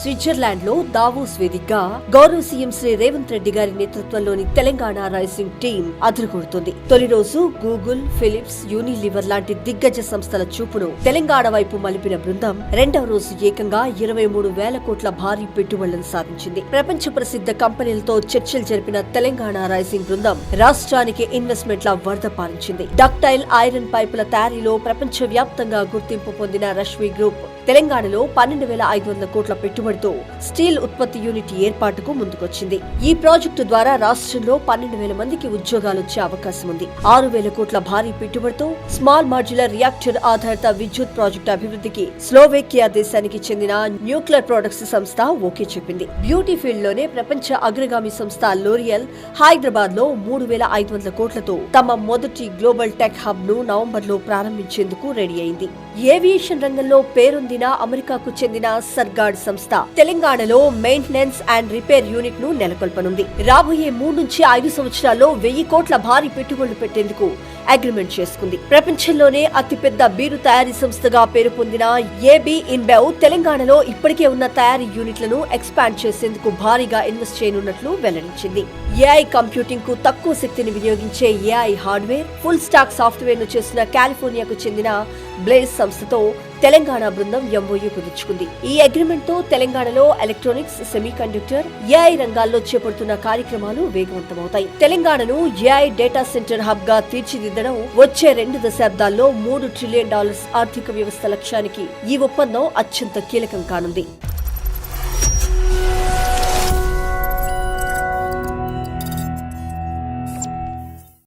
స్విట్జర్లాండ్లో Davos వేదికగా గౌరవ CM Shri Revanth Reddy గారి నేతృత్వంలోని తెలంగాణ రైసింగ్ టీం అదరగొడుతుంది. తొలి రోజు గూగుల్ ఫిలిప్స్ యూనిలివర్ లాంటి దిగ్గజ సంస్థల చూపును తెలంగాణ వైపు మలిపిన బృందం రెండవ రోజు ఏకంగా ఇరవై మూడు వేల కోట్ల భారీ పెట్టుబడులను సాధించింది. ప్రపంచ ప్రసిద్ధ కంపెనీలతో చర్చలు జరిపిన తెలంగాణ రైసింగ్ బృందం రాష్ట్రానికి ఇన్వెస్ట్మెంట్ల వరద పాలించింది. డక్టైల్ ఐరన్ పైపుల తయారీలో ప్రపంచ వ్యాప్తంగా గుర్తింపు పొందిన రష్మి గ్రూప్ తెలంగాణలో పన్నెండు వేల ఐదు వందల కోట్ల పెట్టుబడి పెట్టుబడితో స్టీల్ ఉత్పత్తి యూనిట్ ఏర్పాటుకు ముందుకొచ్చింది. ఈ ప్రాజెక్టు ద్వారా రాష్ట్రంలో పన్నెండు వేల మందికి ఉద్యోగాలు వచ్చే అవకాశం ఉంది. ఆరు వేల కోట్ల భారీ పెట్టుబడితో స్మాల్ మాడ్యులర్ రియాక్టర్ ఆధారిత విద్యుత్ ప్రాజెక్టు అభివృద్ధికి స్లోవేకియా దేశానికి చెందిన న్యూక్లియర్ ప్రొడక్ట్స్ సంస్థ ఓకే చెప్పింది. బ్యూటీ ఫీల్డ్లోనే ప్రపంచ అగ్రగామి సంస్థ లోరియల్ హైదరాబాద్లో మూడు వేల ఐదు వందల కోట్లతో తమ మొదటి గ్లోబల్ టెక్ హబ్ను నవంబర్లో ప్రారంభించేందుకు రెడీ అయింది. ఏవియేషన్ రంగంలో పేరొందిన అమెరికాకు చెందిన సర్గాడ్ సంస్థ తెలంగాణలో మెయింటెనెన్స్ అండ్ రిపేర్ యూనిట్ను నెలకొల్పనుంది. రాబోయే మూడు నుంచి ఐదు సంవత్సరాల్లో వెయ్యి కోట్ల భారీ పెట్టుబడులు పెట్టేందుకు అగ్రిమెంట్ చేసుకుంది. ప్రపంచంలోనే అతిపెద్ద బీరు తయారీ సంస్థగా పేరు పొందిన ఏబీ ఇన్బెవ్ తెలంగాణలో ఇప్పటికే ఉన్న తయారీ యూనిట్లను ఎక్స్పాండ్ చేసేందుకు భారీగా ఇన్వెస్ట్ చేయనున్నట్లు వెల్లడించింది. ఏఐ కంప్యూటింగ్కు తక్కువ శక్తిని వినియోగించే ఏఐ హార్డ్వేర్ ఫుల్ స్టాక్ సాఫ్ట్వేర్ను చేసిన కాలిఫోర్నియాకు చెందిన బ్లేజ్ సంస్థతో తెలంగాణ బృందం ఎంఓయూ కుదుర్చుకుంది. ఈ అగ్రిమెంట్తో తెలంగాణలో ఎలక్ట్రానిక్స్ సెమీ కండక్టర్ ఏఐ రంగాల్లో చేపడుతున్న కార్యక్రమాలు వేగవంతమవుతాయి. తెలంగాణను ఏఐ డేటా సెంటర్ హబ్గా తీర్చిదిద్దడం వచ్చే రెండు దశాబ్దాల్లో మూడు ట్రిలియన్ డాలర్స్ ఆర్థిక వ్యవస్థ లక్ష్యానికి ఈ ఒప్పందం అత్యంత కీలకం కానుంది.